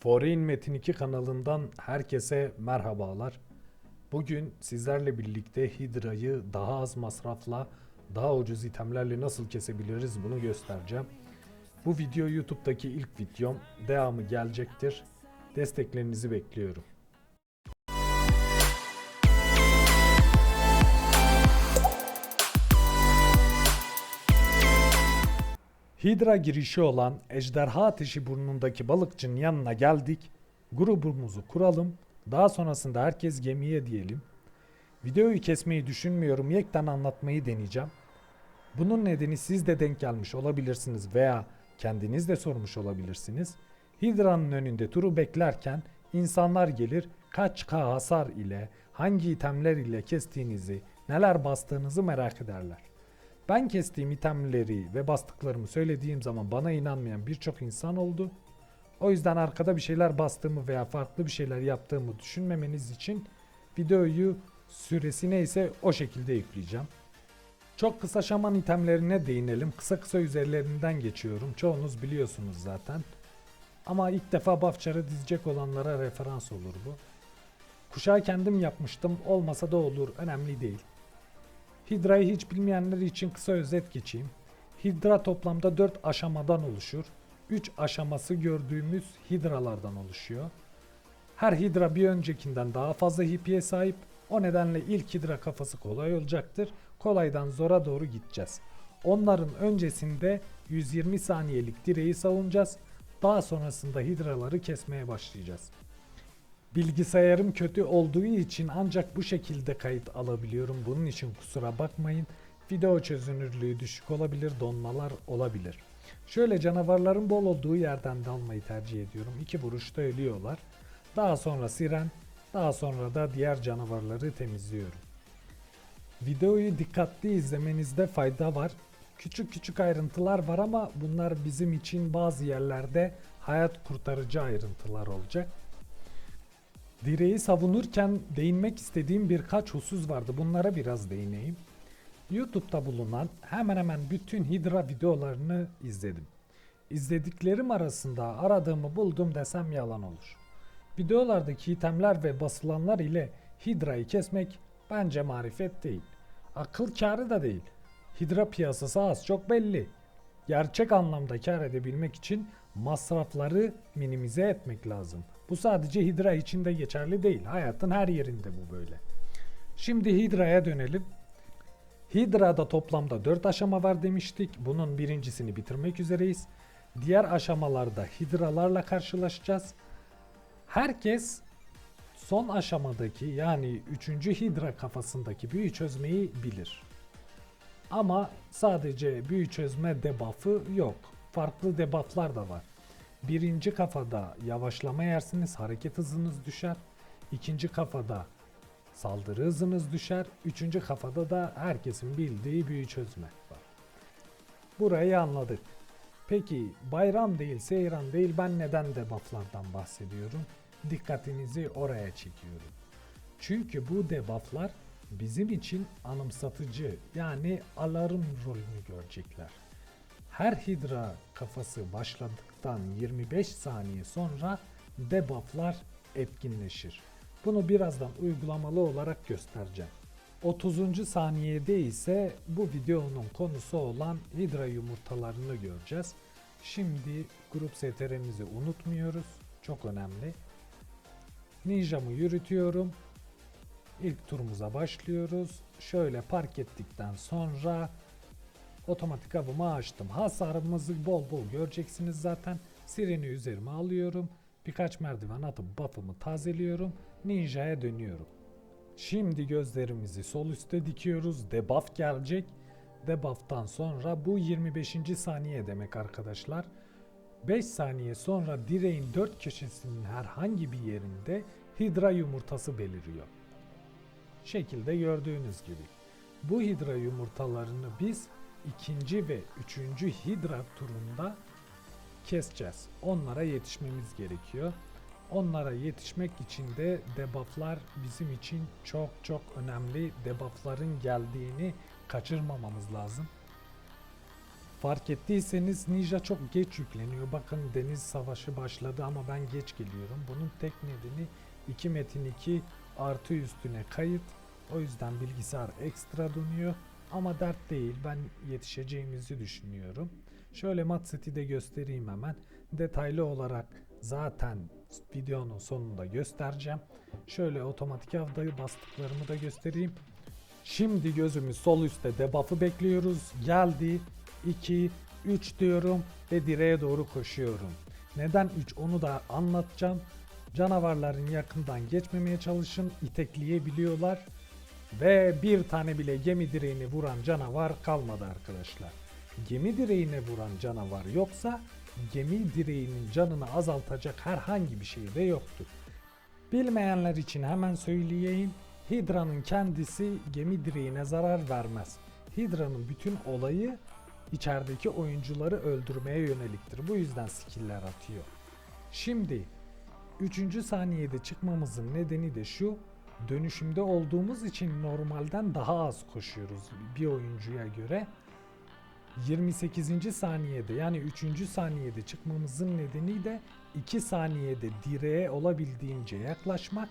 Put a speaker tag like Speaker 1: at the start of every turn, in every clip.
Speaker 1: Foreign Metin 2 kanalından herkese merhabalar. Bugün sizlerle birlikte Hydra'yı daha az masrafla, daha ucuz itemlerle nasıl kesebiliriz bunu göstereceğim. Bu video YouTube'daki ilk videom. Devamı gelecektir. Desteklerinizi bekliyorum. Hidra girişi olan Ejderha Ateşi burnundaki balıkçının yanına geldik. Grubumuzu kuralım. Daha sonrasında herkes gemiye diyelim. Videoyu kesmeyi düşünmüyorum. Yekten anlatmayı deneyeceğim. Bunun nedeni siz de denk gelmiş olabilirsiniz veya kendiniz de sormuş olabilirsiniz. Hidra'nın önünde turu beklerken insanlar gelir kaç K hasar ile hangi itemler ile kestiğinizi, neler bastığınızı merak ederler. Ben kestiğim itemleri ve bastıklarımı söylediğim zaman bana inanmayan birçok insan oldu. O yüzden arkada bir şeyler bastığımı veya farklı bir şeyler yaptığımı düşünmemeniz için videoyu süresi neyse o şekilde yükleyeceğim. Çok kısa şaman itemlerine değinelim. Kısa kısa üzerlerinden geçiyorum. Çoğunuz biliyorsunuz zaten. Ama ilk defa buffçarı dizecek olanlara referans olur bu. Kuşağı kendim yapmıştım. Olmasa da olur. Önemli değil. Hidra'yı hiç bilmeyenler için kısa özet geçeyim. Hidra toplamda 4 aşamadan oluşur. 3 aşaması gördüğümüz hidralardan oluşuyor. Her hidra bir öncekinden daha fazla HP'ye sahip. O nedenle ilk hidra kafası kolay olacaktır. Kolaydan zora doğru gideceğiz. Onların öncesinde 120 saniyelik direği savunacağız. Daha sonrasında hidraları kesmeye başlayacağız. Bilgisayarım kötü olduğu için ancak bu şekilde kayıt alabiliyorum. Bunun için kusura bakmayın. Video çözünürlüğü düşük olabilir, donmalar olabilir. Şöyle canavarların bol olduğu yerden dalmayı tercih ediyorum. İki vuruşta ölüyorlar. Daha sonra siren, daha sonra da diğer canavarları temizliyorum. Videoyu dikkatli izlemenizde fayda var. Küçük küçük ayrıntılar var ama bunlar bizim için bazı yerlerde hayat kurtarıcı ayrıntılar olacak. Direği savunurken değinmek istediğim birkaç husus vardı. Bunlara biraz değineyim. YouTube'da bulunan hemen hemen bütün Hydra videolarını izledim. İzlediklerim arasında aradığımı buldum desem yalan olur. Videolardaki itemler ve basılanlar ile Hydra'yı kesmek bence marifet değil. Akıl kârı da değil. Hydra piyasası az çok belli. Gerçek anlamda kar edebilmek için masrafları minimize etmek lazım. Bu sadece Hydra için de geçerli değil. Hayatın her yerinde bu böyle. Şimdi Hydra'ya dönelim. Hydra'da toplamda 4 aşama var demiştik. Bunun birincisini bitirmek üzereyiz. Diğer aşamalarda Hydra'larla karşılaşacağız. Herkes son aşamadaki yani 3. Hydra kafasındaki büyü çözmeyi bilir. Ama sadece büyü çözme debuff'ı yok. Farklı debuff'lar da var. Birinci kafada yavaşlama yersiniz, hareket hızınız düşer. İkinci kafada saldırı hızınız düşer. Üçüncü kafada da herkesin bildiği büyü çözme var. Burayı anladık. Peki bayram değil, seyran değil ben neden debufflardan bahsediyorum? Dikkatinizi oraya çekiyorum. Çünkü bu debufflar bizim için anımsatıcı yani alarm rolünü görecekler. Her hidra kafası başladıktan 25 saniye sonra debufflar etkinleşir. Bunu birazdan uygulamalı olarak göstereceğim. 30. saniyede ise bu videonun konusu olan hidra yumurtalarını göreceğiz. Şimdi grup STR'mizi unutmuyoruz. Çok önemli. Ninja'mı yürütüyorum. İlk turumuza başlıyoruz. Şöyle park ettikten sonra otomatik avımı açtım. Hasarımızı bol bol göreceksiniz zaten. Sireni üzerime alıyorum. Birkaç merdiven atıp buff'ımı tazeliyorum. Ninja'ya dönüyorum. Şimdi gözlerimizi sol üstte dikiyoruz. Debuff gelecek. Debuff'tan sonra bu 25. saniye demek arkadaşlar. 5 saniye sonra direğin 4 köşesinin herhangi bir yerinde hidra yumurtası beliriyor. Şekilde gördüğünüz gibi. Bu hidra yumurtalarını biz ikinci ve üçüncü hidra turunda keseceğiz. Onlara yetişmemiz gerekiyor. Onlara yetişmek için de debufflar bizim için çok çok önemli. Debuffların geldiğini kaçırmamamız lazım. Fark ettiyseniz Ninja çok geç yükleniyor. Bakın deniz savaşı başladı ama ben geç geliyorum. Bunun tek nedeni 2 Metin 2 artı üstüne kayıt. O yüzden bilgisayar ekstra dönüyor. Ama dert değil. Ben yetişeceğimizi düşünüyorum. Şöyle Mat City'de göstereyim hemen. Detaylı olarak zaten videonun sonunda göstereceğim. Şöyle otomatik avdayı bastıklarımı da göstereyim. Şimdi gözümüz sol üstte debuff'ı bekliyoruz. Geldi. 2, 3 diyorum ve direğe doğru koşuyorum. Neden 3 onu da anlatacağım. Canavarların yakından geçmemeye çalışın. itekleyebiliyorlar. Ve bir tane bile gemi direğini vuran canavar kalmadı arkadaşlar. Gemi direğine vuran canavar yoksa gemi direğinin canını azaltacak herhangi bir şey de yoktu. Bilmeyenler için hemen söyleyeyim. Hidra'nın kendisi gemi direğine zarar vermez. Hidra'nın bütün olayı içerideki oyuncuları öldürmeye yöneliktir. Bu yüzden skiller atıyor. Şimdi 3. saniyede çıkmamızın nedeni de şu. Dönüşümde olduğumuz için normalden daha az koşuyoruz bir oyuncuya göre. 28. saniyede yani 3. saniyede çıkmamızın nedeni de 2 saniyede direğe olabildiğince yaklaşmak,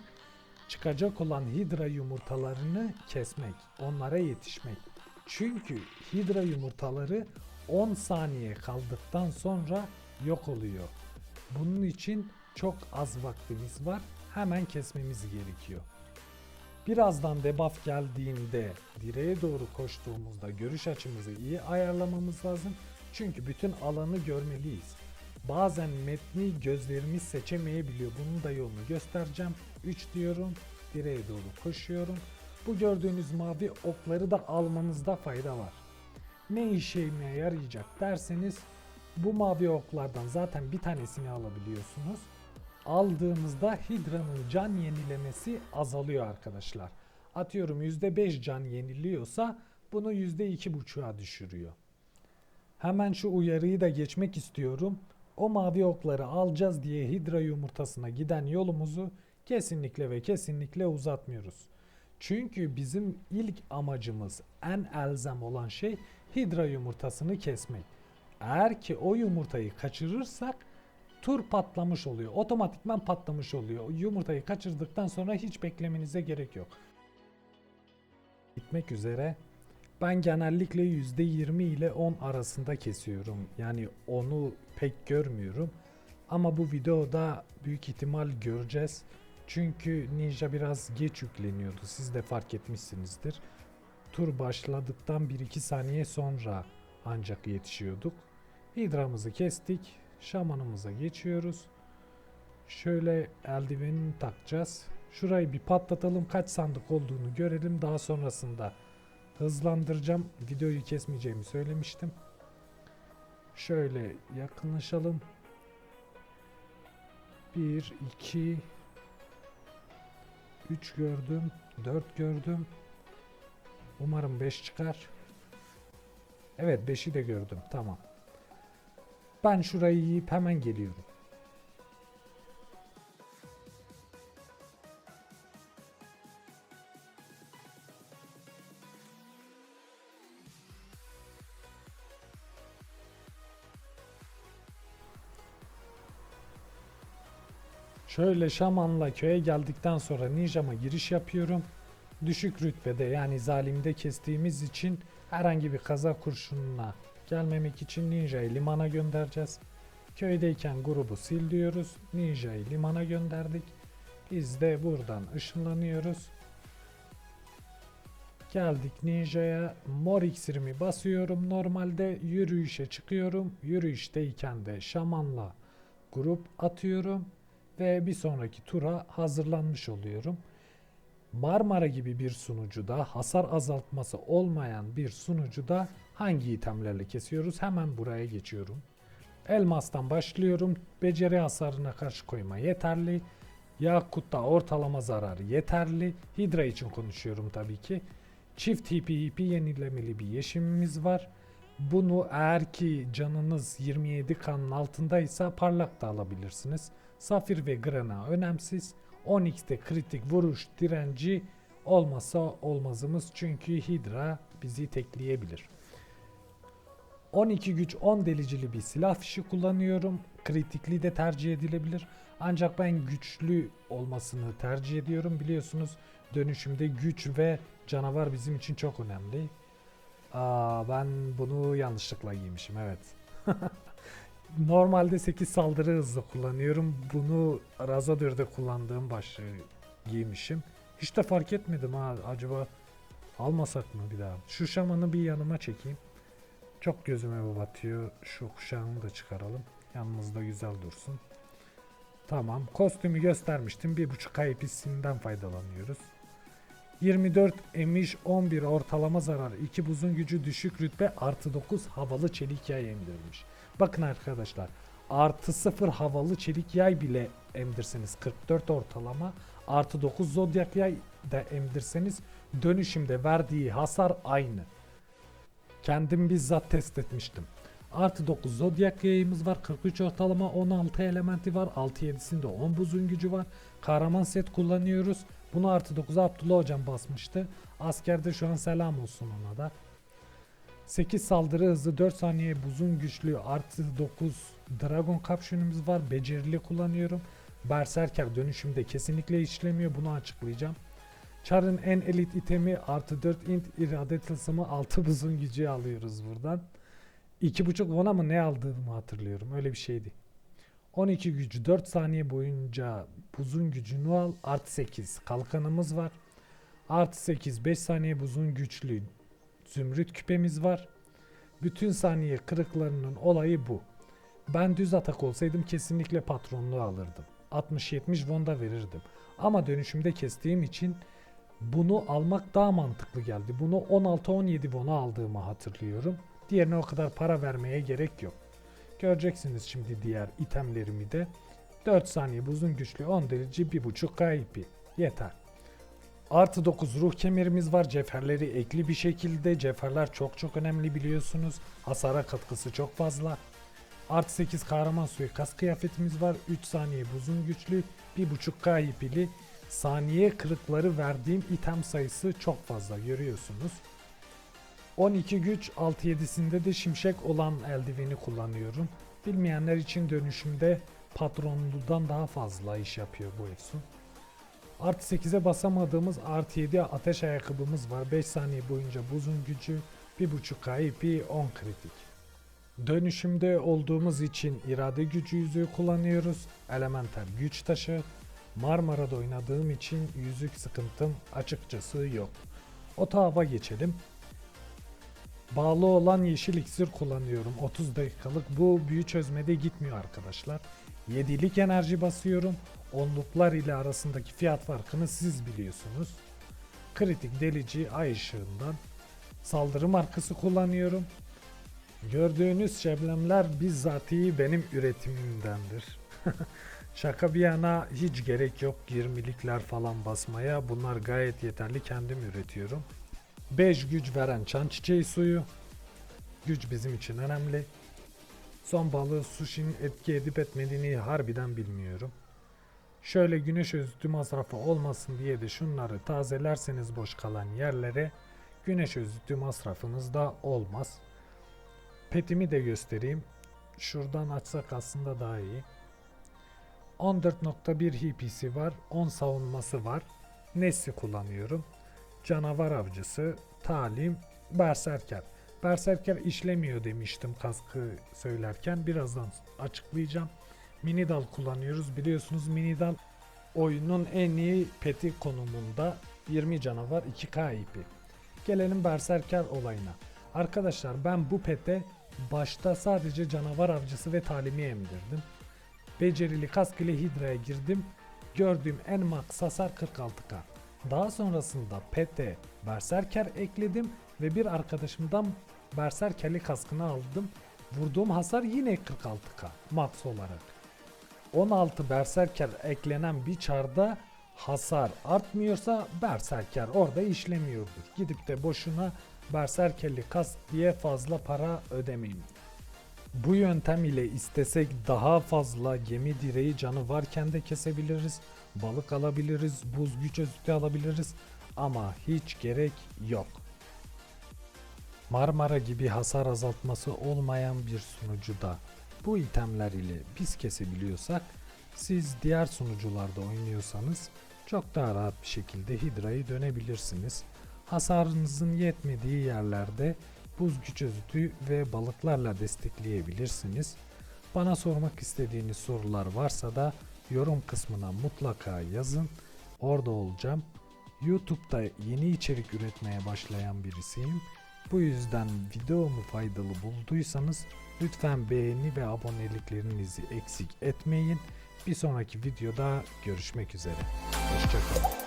Speaker 1: çıkacak olan hidra yumurtalarını kesmek, onlara yetişmek. Çünkü hidra yumurtaları 10 saniye kaldıktan sonra yok oluyor. Bunun için çok az vaktimiz var. Hemen kesmemiz gerekiyor. Birazdan debuff geldiğinde direğe doğru koştuğumuzda görüş açımızı iyi ayarlamamız lazım. Çünkü bütün alanı görmeliyiz. Bazen metni gözlerimiz seçemeyebiliyor. Bunun da yolunu göstereceğim. 3 diyorum. Direğe doğru koşuyorum. Bu gördüğünüz mavi okları da almanızda fayda var. Ne işime yarayacak derseniz bu mavi oklardan zaten bir tanesini alabiliyorsunuz aldığımızda Hidra'nın can yenilemesi azalıyor arkadaşlar. Atıyorum %5 can yeniliyorsa bunu %2.5'a düşürüyor. Hemen şu uyarıyı da geçmek istiyorum. O mavi okları alacağız diye Hidra yumurtasına giden yolumuzu kesinlikle ve kesinlikle uzatmıyoruz. Çünkü bizim ilk amacımız en elzem olan şey Hidra yumurtasını kesmek. Eğer ki o yumurtayı kaçırırsak tur patlamış oluyor. Otomatikman patlamış oluyor. Yumurtayı kaçırdıktan sonra hiç beklemenize gerek yok. Bitmek üzere. Ben genellikle %20 ile 10 arasında kesiyorum. Yani onu pek görmüyorum. Ama bu videoda büyük ihtimal göreceğiz. Çünkü Ninja biraz geç yükleniyordu. Siz de fark etmişsinizdir. Tur başladıktan 1-2 saniye sonra ancak yetişiyorduk. Hidramızı kestik. Şamanımıza geçiyoruz. Şöyle eldivenini takacağız. Şurayı bir patlatalım. Kaç sandık olduğunu görelim. Daha sonrasında hızlandıracağım. Videoyu kesmeyeceğimi söylemiştim. Şöyle yakınlaşalım. 1, 2, 3 gördüm. 4 gördüm. Umarım 5 çıkar. Evet 5'i de gördüm. Tamam. Ben şurayı yiyip hemen geliyorum. Şöyle şamanla köye geldikten sonra ninjama giriş yapıyorum. Düşük rütbede yani zalimde kestiğimiz için herhangi bir kaza kurşununa gelmemek için ninjayı limana göndereceğiz. Köydeyken grubu sil diyoruz. Ninja'yı limana gönderdik. Biz de buradan ışınlanıyoruz. Geldik ninja'ya. Mor iksirimi basıyorum. Normalde yürüyüşe çıkıyorum. Yürüyüşteyken de şamanla grup atıyorum. Ve bir sonraki tura hazırlanmış oluyorum. Marmara gibi bir sunucuda hasar azaltması olmayan bir sunucuda hangi itemlerle kesiyoruz? Hemen buraya geçiyorum. Elmastan başlıyorum. Beceri hasarına karşı koyma yeterli. Yakut'ta ortalama zararı yeterli. Hidra için konuşuyorum tabii ki. Çift TPP yenilemeli bir yeşimimiz var. Bunu eğer ki canınız 27 kanın altındaysa parlak da alabilirsiniz. Safir ve Grana önemsiz. 10x'te kritik vuruş direnci olmasa olmazımız çünkü Hydra bizi tekleyebilir. 12 güç 10 delicili bir silah fişi kullanıyorum. Kritikli de tercih edilebilir. Ancak ben güçlü olmasını tercih ediyorum. Biliyorsunuz dönüşümde güç ve canavar bizim için çok önemli. Aa, ben bunu yanlışlıkla giymişim evet. Normalde 8 saldırı hızı kullanıyorum. Bunu Razadör'de kullandığım başlığı giymişim. Hiç de fark etmedim ha acaba almasak mı bir daha? Şu şamanı bir yanıma çekeyim. Çok gözüme batıyor. Şu kuşağını da çıkaralım. Yanımızda güzel dursun. Tamam. Kostümü göstermiştim. Bir buçuk ay pisinden faydalanıyoruz. 24 emiş 11 ortalama zarar 2 buzun gücü düşük rütbe artı 9 havalı çelik yay emdirmiş. Bakın arkadaşlar artı 0 havalı çelik yay bile emdirseniz 44 ortalama artı 9 zodyak yay da emdirseniz dönüşümde verdiği hasar aynı. Kendim bizzat test etmiştim. Artı 9 zodyak yayımız var. 43 ortalama 16 elementi var. 6-7'sinde 10 buzun gücü var. Kahraman set kullanıyoruz. Bunu artı 9'a Abdullah hocam basmıştı. Askerde şu an selam olsun ona da. 8 saldırı hızı 4 saniye buzun güçlü artı 9 dragon kapşonumuz var. Becerili kullanıyorum. Berserker dönüşümde kesinlikle işlemiyor. Bunu açıklayacağım. Char'ın en elit itemi artı 4 int irade tılsımı 6 buzun gücü alıyoruz buradan. 2.5 vona mı ne aldığımı hatırlıyorum. Öyle bir şeydi. 12 gücü 4 saniye boyunca buzun gücünü al. Artı 8 kalkanımız var. Artı 8 5 saniye buzun güçlü zümrüt küpemiz var. Bütün saniye kırıklarının olayı bu. Ben düz atak olsaydım kesinlikle patronluğu alırdım. 60-70 vonda verirdim. Ama dönüşümde kestiğim için bunu almak daha mantıklı geldi. Bunu 16-17 vona aldığımı hatırlıyorum. Diğerine o kadar para vermeye gerek yok. Göreceksiniz şimdi diğer itemlerimi de. 4 saniye buzun güçlü 10 derece 1.5 KP. Yeter. Artı 9 ruh kemerimiz var. Cevherleri ekli bir şekilde. Cevherler çok çok önemli biliyorsunuz. Hasara katkısı çok fazla. Artı 8 kahraman suikast kıyafetimiz var. 3 saniye buzun güçlü. 1.5 KP'li. Saniye kırıkları verdiğim item sayısı çok fazla görüyorsunuz. 12 güç 6-7'sinde de şimşek olan eldiveni kullanıyorum. Bilmeyenler için dönüşümde patronludan daha fazla iş yapıyor bu Efsun. Artı 8'e basamadığımız artı 7 ateş ayakkabımız var. 5 saniye boyunca buzun gücü 1.5 KP 10 kritik. Dönüşümde olduğumuz için irade gücü yüzüğü kullanıyoruz. Elementer güç taşı. Marmara'da oynadığım için yüzük sıkıntım açıkçası yok. Otağıma geçelim. Bağlı olan yeşil iksir kullanıyorum. 30 dakikalık. Bu büyü çözmede gitmiyor arkadaşlar. 7'lik enerji basıyorum. Onluklar ile arasındaki fiyat farkını siz biliyorsunuz. Kritik delici ay ışığından. Saldırı markası kullanıyorum. Gördüğünüz şeblemler bizzatihi benim üretimimdendir. Şaka bir yana hiç gerek yok 20'likler falan basmaya. Bunlar gayet yeterli kendim üretiyorum. 5 güç veren çan çiçeği suyu. Güç bizim için önemli. Son balığı sushi'nin etki edip etmediğini harbiden bilmiyorum. Şöyle güneş özütü masrafı olmasın diye de şunları tazelerseniz boş kalan yerlere güneş özütü masrafınız da olmaz. Petimi de göstereyim. Şuradan açsak aslında daha iyi. 14.1 HP'si var. 10 savunması var. Nesli kullanıyorum. Canavar avcısı, talim, berserker. Berserker işlemiyor demiştim kaskı söylerken. Birazdan açıklayacağım. Mini dal kullanıyoruz. Biliyorsunuz mini dal oyunun en iyi peti konumunda 20 canavar 2K IP. Gelelim berserker olayına. Arkadaşlar ben bu pete başta sadece canavar avcısı ve talimi emdirdim. Becerili kask ile Hidra'ya girdim. Gördüğüm en max hasar 46k. Daha sonrasında pete berserker ekledim ve bir arkadaşımdan berserkerli kaskını aldım. Vurduğum hasar yine 46k max olarak. 16 berserker eklenen bir çarda hasar artmıyorsa berserker orada işlemiyordur. Gidip de boşuna berserkerli kask diye fazla para ödemeyin. Bu yöntem ile istesek daha fazla gemi direği canı varken de kesebiliriz. Balık alabiliriz, buz güç özütü alabiliriz ama hiç gerek yok. Marmara gibi hasar azaltması olmayan bir sunucuda bu itemler ile biz kesebiliyorsak siz diğer sunucularda oynuyorsanız çok daha rahat bir şekilde Hidra'yı dönebilirsiniz. Hasarınızın yetmediği yerlerde buz güç özütü ve balıklarla destekleyebilirsiniz. Bana sormak istediğiniz sorular varsa da yorum kısmına mutlaka yazın. Orada olacağım. YouTube'da yeni içerik üretmeye başlayan birisiyim. Bu yüzden videomu faydalı bulduysanız lütfen beğeni ve aboneliklerinizi eksik etmeyin. Bir sonraki videoda görüşmek üzere. Hoşçakalın.